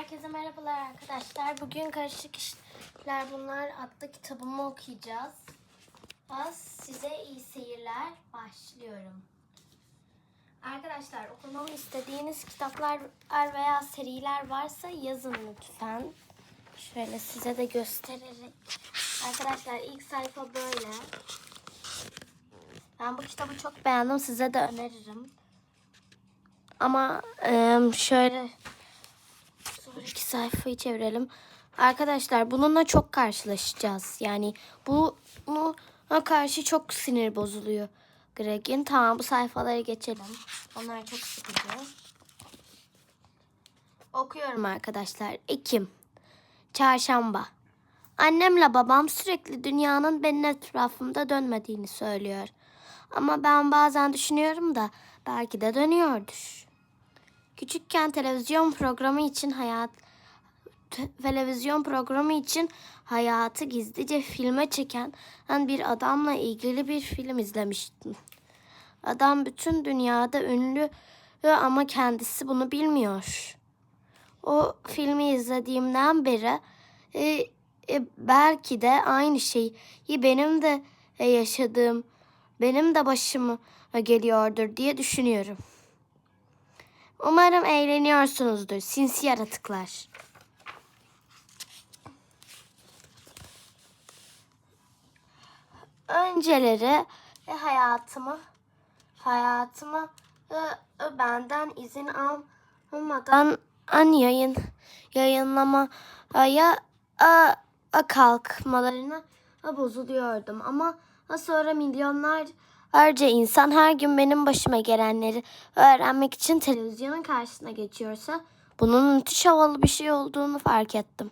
Herkese merhabalar arkadaşlar. Bugün Karışık İşler Bunlar adlı kitabımı okuyacağız. Az size iyi seyirler. Başlıyorum. Arkadaşlar okumamı istediğiniz kitaplar veya seriler varsa yazın lütfen. Şöyle size de göstererek. Arkadaşlar ilk sayfa böyle. Ben bu kitabı çok beğendim. Size de öneririm. Ama şöyle sonraki sayfayı çevirelim. Arkadaşlar bununla çok karşılaşacağız. Yani bu buna karşı çok sinir bozuluyor Greg'in. Tamam bu sayfaları geçelim. Onlar çok sıkıcı. Okuyorum arkadaşlar. Ekim. Çarşamba. Annemle babam sürekli dünyanın benim etrafımda dönmediğini söylüyor. Ama ben bazen düşünüyorum da belki de dönüyordur. Küçükken televizyon programı için hayat te- televizyon programı için hayatı gizlice filme çeken bir adamla ilgili bir film izlemiştim. Adam bütün dünyada ünlü ama kendisi bunu bilmiyor. O filmi izlediğimden beri e, e, belki de aynı şeyi benim de e, yaşadığım, benim de başıma geliyordur diye düşünüyorum. Umarım eğleniyorsunuzdur sinsi yaratıklar. Önceleri e, hayatımı hayatımı e, e, benden izin almadan an yayın yayınlamaya a, a kalkmalarına bozuluyordum ama sonra milyonlarca insan her gün benim başıma gelenleri öğrenmek için televizyonun karşısına geçiyorsa bunun müthiş havalı bir şey olduğunu fark ettim.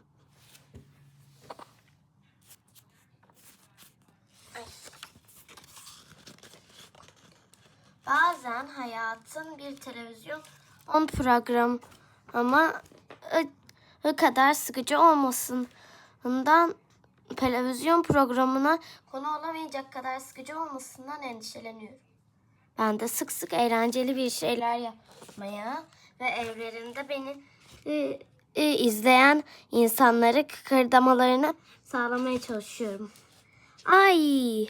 Bazen hayatın bir televizyon on program ama ı- kadar sıkıcı olmasından televizyon programına konu olamayacak kadar sıkıcı olmasından endişeleniyorum. Ben de sık sık eğlenceli bir şeyler yapmaya ve evlerinde beni ı, ı, izleyen insanları kıkırdamalarını sağlamaya çalışıyorum. Ay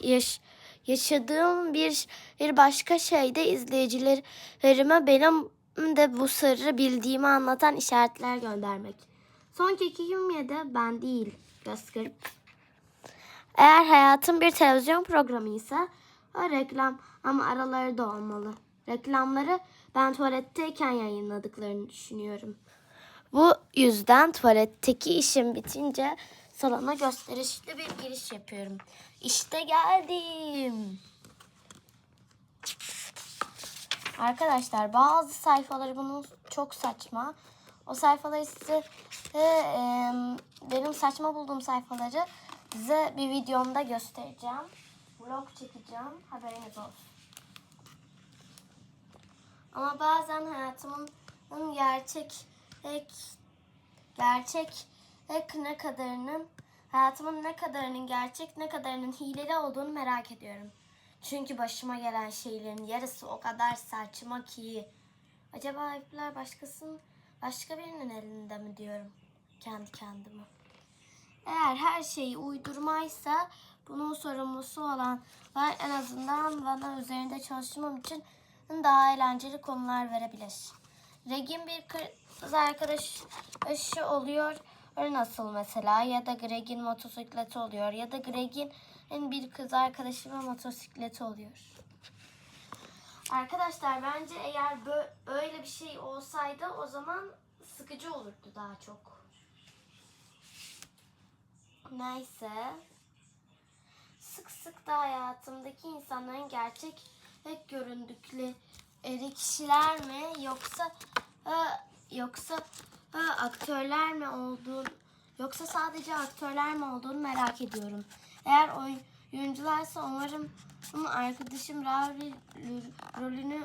yaş yaşadığım bir bir başka şey de izleyicilerime benim de bu sırrı bildiğimi anlatan işaretler göndermek. Son çekimde de ben değil göz. Eğer hayatım bir televizyon programı ise o reklam ama araları da olmalı. Reklamları ben tuvaletteyken yayınladıklarını düşünüyorum. Bu yüzden tuvaletteki işim bitince salona gösterişli bir giriş yapıyorum. İşte geldim. Arkadaşlar bazı sayfaları bunun çok saçma. O sayfaları size e, e, benim saçma bulduğum sayfaları size bir videomda göstereceğim. Vlog çekeceğim. Haberiniz olsun. Ama bazen hayatımın gerçek ek, gerçek ek ne kadarının hayatımın ne kadarının gerçek ne kadarının hileli olduğunu merak ediyorum. Çünkü başıma gelen şeylerin yarısı o kadar saçma ki. Acaba ayıplar başkasının başka birinin elinde mi diyorum kendi kendime. Eğer her şey uydurmaysa bunun sorumlusu olan var en azından bana üzerinde çalışmam için daha eğlenceli konular verebilir. Reg'in bir kız arkadaşı oluyor nasıl mesela ya da Greg'in motosikleti oluyor ya da Greg'in bir kız arkadaşı ve motosikleti oluyor. Arkadaşlar bence eğer bö- öyle bir şey olsaydı o zaman sıkıcı olurdu daha çok. Neyse. Sık sık da hayatımdaki insanların gerçek hep göründükleri kişiler mi yoksa e, yoksa e, aktörler mi olduğunu yoksa sadece aktörler mi olduğunu merak ediyorum. Eğer oyuncularsa umarım ama arkadaşım Ravi rolünü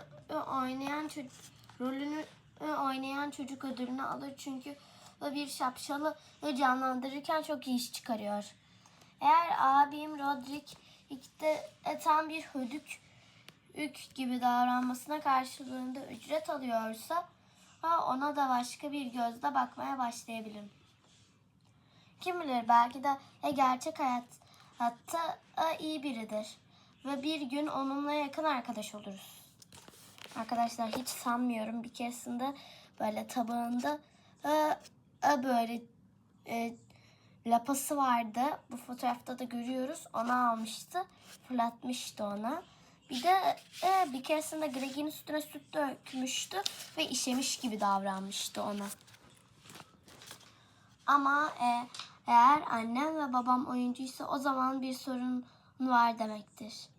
oynayan çocuk rolünü oynayan çocuk ödülünü alır çünkü o bir şapşalı canlandırırken çok iyi iş çıkarıyor. Eğer abim Rodrik de e, tam bir hödük ük gibi davranmasına karşılığında ücret alıyorsa ona da başka bir gözle bakmaya başlayabilirim. Kim bilir belki de e, gerçek hayat hatta iyi biridir. Ve bir gün onunla yakın arkadaş oluruz. Arkadaşlar hiç sanmıyorum bir keresinde böyle tabağında e, e, böyle e, lapası vardı. Bu fotoğrafta da görüyoruz. Onu almıştı. Fırlatmıştı ona. Bir de e, bir keresinde Greg'in üstüne süt dökmüştü ve işemiş gibi davranmıştı ona. Ama e, eğer annem ve babam oyuncuysa o zaman bir sorun var demektir.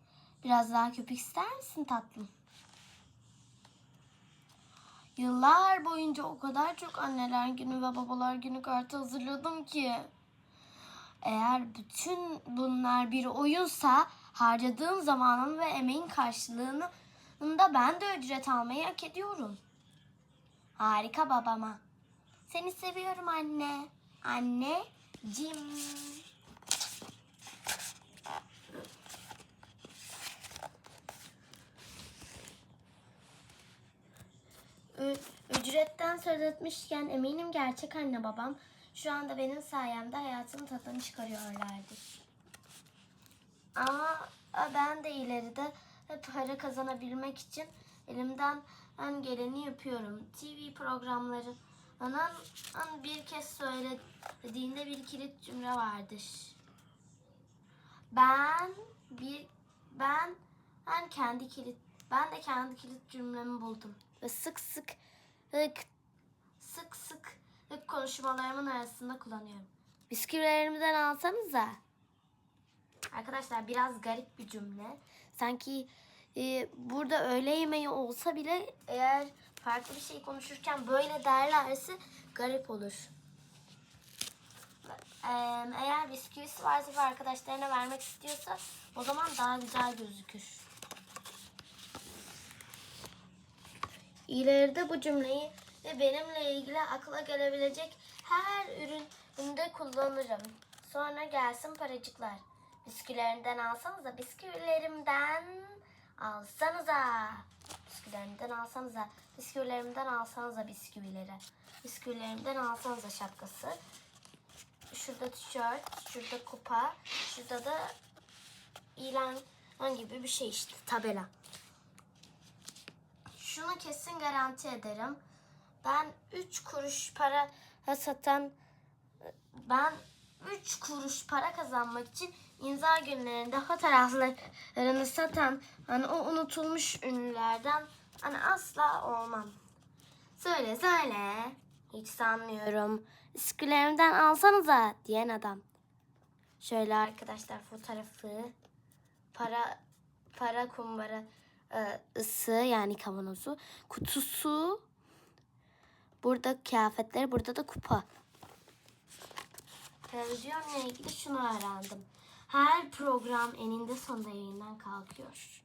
Biraz daha köpük ister misin tatlım? Yıllar boyunca o kadar çok anneler günü ve babalar günü kartı hazırladım ki. Eğer bütün bunlar bir oyunsa harcadığım zamanın ve emeğin karşılığını da ben de ücret almayı hak ediyorum. Harika babama. Seni seviyorum anne. Anne, Cim. Ücretten söz etmişken eminim gerçek anne babam şu anda benim sayemde hayatın tadını çıkarıyorlardır. Ama ben de ileride para kazanabilmek için elimden en geleni yapıyorum. TV programlarının bir kez söylediğinde bir kilit cümle vardır. Ben bir ben ben kendi kilit ben de kendi kilit cümlemi buldum ve sık sık sık sık sık sık konuşmalarımın arasında kullanıyorum. Bisküvilerimden alsanıza. Arkadaşlar biraz garip bir cümle. Sanki e, burada öğle yemeği olsa bile eğer farklı bir şey konuşurken böyle derlerse garip olur. Eğer bisküvisi varsa ve arkadaşlarına vermek istiyorsa o zaman daha güzel gözükür. İleride bu cümleyi ve benimle ilgili akla gelebilecek her üründe kullanırım. Sonra gelsin paracıklar. Bisküvilerinden alsanıza, bisküvilerimden alsanıza. Bisküvilerimden alsanıza, bisküvilerimden alsanıza bisküvileri. Bisküvilerimden alsanıza şapkası. Şurada tişört, şurada kupa, şurada da ilan gibi bir şey işte tabela. Şunu kesin garanti ederim. Ben 3 kuruş para satan ben 3 kuruş para kazanmak için imza günlerinde fotoğraflarını satan hani o unutulmuş ünlülerden hani asla olmam. Söyle söyle. Hiç sanmıyorum. Bisküvilerimden alsanıza diyen adam. Şöyle arkadaşlar fotoğrafı para para kumbara e, ısı yani kavanozu kutusu burada kıyafetler burada da kupa televizyonla ilgili şunu öğrendim her program eninde sonunda yayından kalkıyor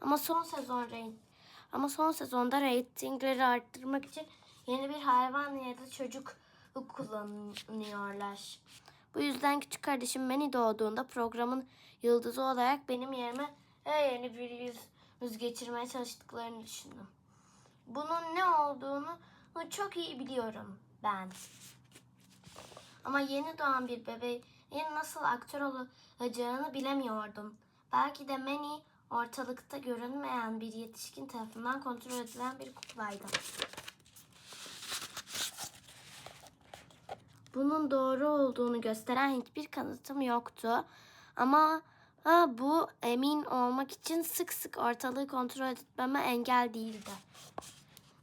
ama son sezon ama son sezonda reytingleri arttırmak için yeni bir hayvan ya da çocuk kullanıyorlar. Bu yüzden küçük kardeşim Manny doğduğunda programın yıldızı olarak benim yerime yeni bir yüz, yüz geçirmeye çalıştıklarını düşündüm. Bunun ne olduğunu çok iyi biliyorum ben. Ama yeni doğan bir bebeğin nasıl aktör olacağını bilemiyordum. Belki de Manny ortalıkta görünmeyen bir yetişkin tarafından kontrol edilen bir kuklaydı. Bunun doğru olduğunu gösteren hiçbir kanıtım yoktu. Ama ha, bu emin olmak için sık sık ortalığı kontrol etmeme engel değildi.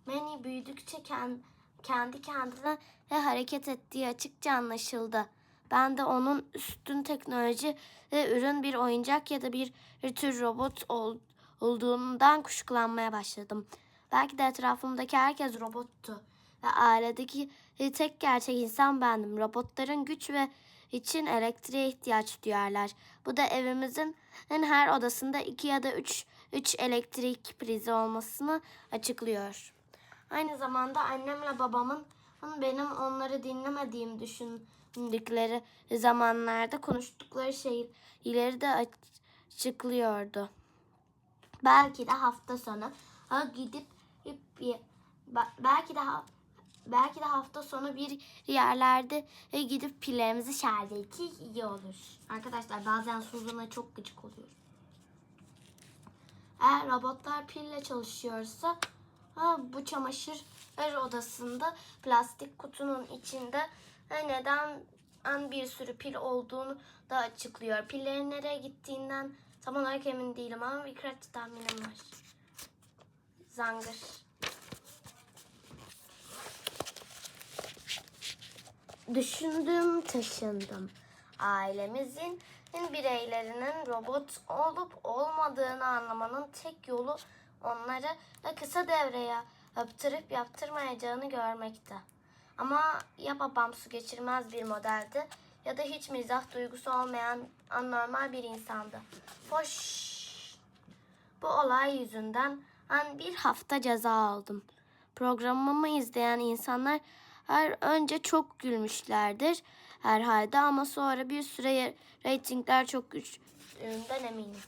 Manny büyüdükçe kend- kendi kendine hareket ettiği açıkça anlaşıldı. Ben de onun üstün teknoloji ve ürün bir oyuncak ya da bir tür robot ol- olduğundan kuşkulanmaya başladım. Belki de etrafımdaki herkes robottu ve ailedeki tek gerçek insan bendim. Robotların güç ve için elektriğe ihtiyaç duyarlar. Bu da evimizin her odasında iki ya da üç, üç elektrik prizi olmasını açıklıyor. Aynı zamanda annemle babamın benim onları dinlemediğim düşündükleri zamanlarda konuştukları şeyleri de açıklıyordu. Belki de hafta sonu ha, gidip ip- belki de belki de hafta sonu bir yerlerde e, gidip pillerimizi şarj etsek iyi olur. Arkadaşlar bazen Suzan'a çok gıcık oluyor. Eğer robotlar pille çalışıyorsa ha, bu çamaşır odasında plastik kutunun içinde neden en bir sürü pil olduğunu da açıklıyor. Pillerin nereye gittiğinden tam olarak emin değilim ama birkaç tahminim var. Zangır. Düşündüm, taşındım. Ailemizin bireylerinin robot olup olmadığını anlamanın tek yolu onları da kısa devreye öptürüp yaptırmayacağını görmekte. Ama ya babam su geçirmez bir modeldi ya da hiç mizah duygusu olmayan anormal bir insandı. Hoş. Bu olay yüzünden ben bir hafta ceza aldım. Programımı izleyen insanlar her önce çok gülmüşlerdir herhalde ama sonra bir süre reytingler çok güçlüğünden eminim.